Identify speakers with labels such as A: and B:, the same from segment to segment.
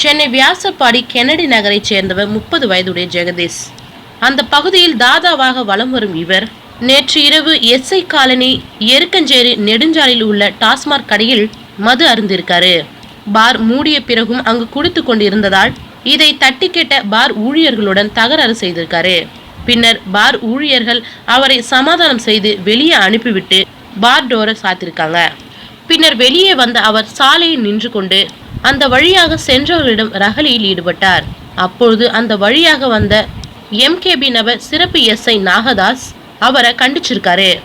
A: Chennai Vyasarpadi Kennedy நகரைச் சேர்ந்தவர் முப்பது வயதுடைய ஜெகதீஷ். அந்த பகுதியில் தாதாவாக வலம் வரும் இவர். நேற்று இரவு எஸ்ஐ காலனி எருக்கஞ்சேரி நெடுஞ்சாலையில் உள்ள டாஸ்மாக் கடையில் மது அருந்திருக்காரு. பார் மூடிய பிறகும் அங்கு குடித்து கொண்டிருந்ததால் இதை தட்டி கேட்ட பார் ஊழியர்களுடன் தகராறு செய்திருக்காரு. பின்னர் பார் ஊழியர்கள் அவரை சமாதானம் செய்து வெளியே அனுப்பிவிட்டு பார் டோரை சாத்திருக்காங்க. பின்னர் வெளியே வந்த அவர் சாலையில் நின்று கொண்டு அந்த வழியாக சென்றவர்களிடம் ரகலியில் ஈடுபட்டார். அப்பொழுது அந்த வழியாக வந்த எம்கேபி நபர் சிறப்பு எஸ்ஐ நாகதாஸ் அவரை கண்டிச்சிருக்காரு.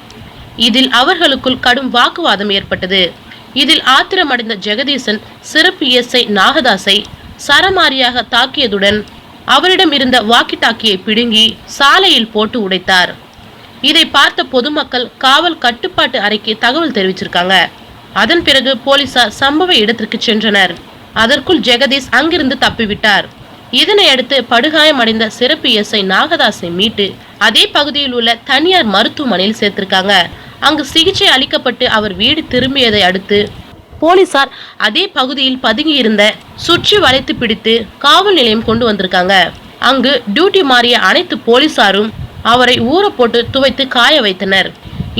A: இதில் அவர்களுக்குள் கடும் வாக்குவாதம் ஏற்பட்டது. இதில் ஆத்திரமடைந்த ஜெகதீசன் சிறப்பு எஸ்ஐ நாகதாஸை சரமாரியாக தாக்கியதுடன் அவரிடம் இருந்த வாக்கி டாக்கியை பிடுங்கி சாலையில் போட்டு உடைத்தார். இதை பார்த்த பொதுமக்கள் காவல் கட்டுப்பாட்டு அறைக்கு தகவல் தெரிவிச்சிருக்காங்க. அதன் பிறகு போலீசார் சம்பவ இடத்திற்கு சென்றனர். அதற்குள் ஜெகதீஷ் அங்கிருந்து தப்பிவிட்டார். இதனையடுத்து படுகாயமடைந்த சிறப்பு எஸ்ஐ நாகதாஸை மீட்டு அதே பகுதியில் உள்ள தனியார் மருத்துவமனையில் சேர்த்திருக்காங்க. அங்கு சிகிச்சை அளிக்கப்பட்டு அவர் வீடு திரும்பியதை அடுத்து போலீசார் அதே பகுதியில் பதுங்கியிருந்த சுற்றி வளைத்து பிடித்து காவல் நிலையம் கொண்டு வந்திருக்காங்க. அங்கு டியூட்டி மாறிய அனைத்து போலீசாரும் அவரை ஊற போட்டு துவைத்து காய வைத்தனர்.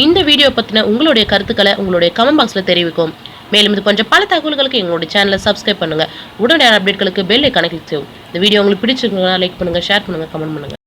A: இந்த வீடியோ பற்றின உங்களுடைய கருத்துக்களை உங்களுடைய கமெண்ட் பாக்ஸில் தெரிவிக்கும். மேலும் இது போன்ற பல தகவல்களுக்கு எங்களுடைய சேனலை சப்ஸ்கிரைப் பண்ணுங்கள் உடனடியான அப்டேட்களுக்கு பெல் ஐக்கானை கிளிக் செய்யும் இந்த வீடியோ உங்களுக்கு பிடிச்சிருக்கா லைக் பண்ணுங்க ஷேர் பண்ணுங்க கமெண்ட் பண்ணுங்க.